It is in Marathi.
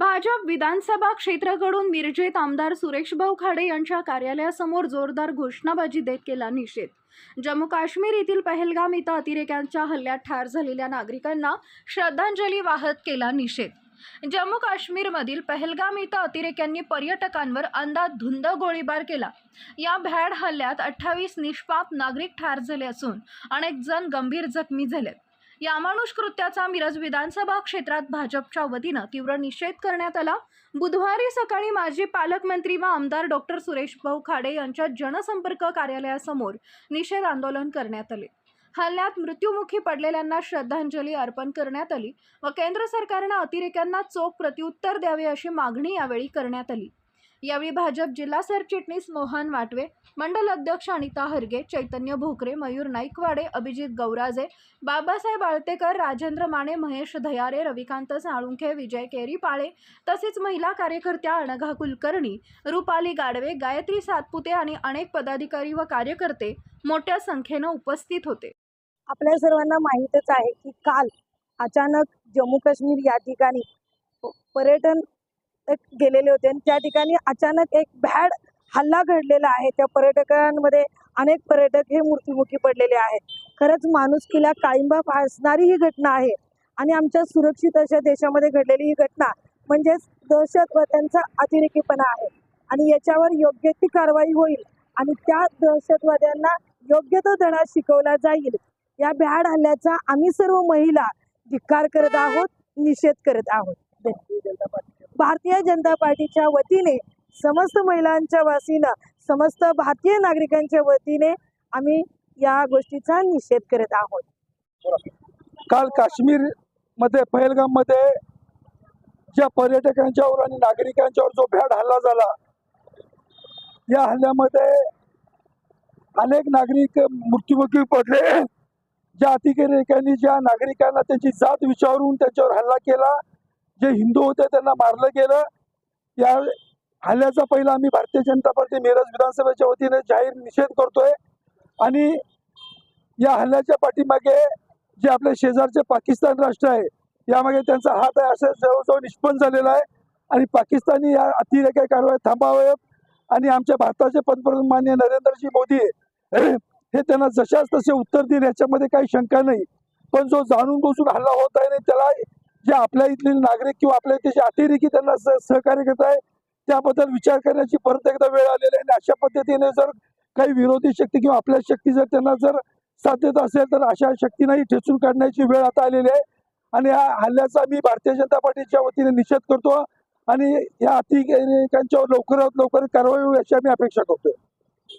भाजप विधानसभा क्षेत्राकडून मिरजेत आमदार सुरेशभाऊ खाडे यांच्या कार्यालयासमोर जोरदार घोषणाबाजी देत केला निषेध. जम्मू काश्मीर येथील पहलगाम इथं अतिरेक्यांच्या हल्ल्यात ठार झालेल्या नागरिकांना श्रद्धांजली वाहत केला निषेध. जम्मू काश्मीरमधील पहलगाम इथं अतिरेक्यांनी पर्यटकांवर अंदाधुंद गोळीबार केला. या भ्याड हल्ल्यात अठ्ठावीस निष्पाप नागरिक ठार झाले असून अनेक जण गंभीर जखमी झालेत. या अमानुष कृत्याचा मिरज विधानसभा क्षेत्रात भाजपच्या वतीनं तीव्र निषेध करण्यात आला. बुधवारी सकाळी माजी पालकमंत्री व आमदार डॉक्टर सुरेश भाऊ खाडे यांच्या जनसंपर्क कार्यालयासमोर निषेध आंदोलन करण्यात आले. हल्ल्यात मृत्युमुखी पडलेल्यांना श्रद्धांजली अर्पण करण्यात आली व केंद्र सरकारनं अतिरेक्यांना चोख प्रत्युत्तर द्यावे अशी मागणी यावेळी करण्यात आली. यावेळी भाजप जिल्हा सरचिटणीस मोहन वाटवे मंडल अध्यक्ष अनिता हरगे चैतन्य भोकरे मयूर नाईकवाडे अभिजित गौराजे बाबासाहेब आळतेकर राजेंद्र माने महेश धयारे रविकांत साळुंखे विजय केरीपाळे तसेच महिला कार्यकर्त्या अनघा कुलकर्णी रुपाली गाडवे गायत्री सातपुते आणि अनेक पदाधिकारी व कार्यकर्ते मोठ्या संख्येनं उपस्थित होते. आपल्या सर्वांना माहीतच आहे की काल अचानक जम्मू काश्मीर या ठिकाणी पर्यटन गेलेले होते. आणि त्या ठिकाणी अचानक एक भॅड हल्ला घडलेला आहे. त्या पर्यटकांमध्ये अनेक पर्यटक हे मृत्युमुखी पडलेले आहेत. खरंच माणुसकीला काळिंबा फासणारी ही घटना आहे. आणि आमच्या सुरक्षित अशा देशामध्ये घडलेली ही घटना म्हणजेच दहशतवाद्यांचा अतिरेकीपणा आहे. आणि याच्यावर योग्य ती कारवाई होईल आणि त्या दहशतवाद्यांना योग्य तो धडा शिकवला जाईल. या भ्याड हल्ल्याचा आम्ही सर्व महिला धिक्कार करत आहोत निषेध करत आहोत. भारतीय जनता पार्टीच्या वतीने समस्त महिलांच्या वासीनं समस्त भारतीय नागरिकांच्या वतीने आम्ही या गोष्टीचा निषेध करत आहोत. काल काश्मीरमध्ये पहलगाममध्ये ज्या पर्यटकांच्यावर आणि नागरिकांच्यावर जो भ्याड हल्ला झाला या हल्ल्यामध्ये अनेक नागरिक मृत्युमुखी पडले. ज्या अतिरेक्यांनी ज्या नागरिकांना त्यांची जात विचारून त्यांच्यावर हल्ला केला जे हिंदू होते त्यांना मारलं गेलं. या हल्ल्याचा पहिला आम्ही भारतीय जनता पार्टी मिरज विधानसभेच्या वतीने जाहीर निषेध करतोय. आणि या हल्ल्याच्या पाठीमागे जे आपल्या शेजारचे पाकिस्तान राष्ट्र आहे यामागे त्यांचा हात आहे असं जवळजवळ निष्पन्न झालेला आहे. आणि पाकिस्तानी या अतिरेकी कारवाई थांबाव्यात आणि आमच्या भारताचे पंतप्रधान मान्य नरेंद्रजी मोदी हे त्यांना जशाच तसे उत्तर देईल याच्यामध्ये काही शंका नाही. पण जो जाणून बसून हल्ला होत आहे त्याला जे आपल्या इथले नागरिक किंवा आपल्या इथे जे अतिरेकी त्यांना सह- सहकार्य करत आहे त्याबद्दल विचार करण्याची परत एकदा वेळ आलेली आहे. आणि अशा पद्धतीने जर काही विरोधी शक्ती किंवा आपल्या शक्ती जर त्यांना जर साथ देत असेल तर अशा शक्तींनाही ठेचून काढण्याची वेळ आता आलेली आहे. आणि या हल्ल्याचा मी भारतीय जनता पार्टीच्या वतीने निषेध करतो आणि या अतिरेकांच्यावर लवकरात लवकर कारवाई होईल अशी आम्ही अपेक्षा करतोय.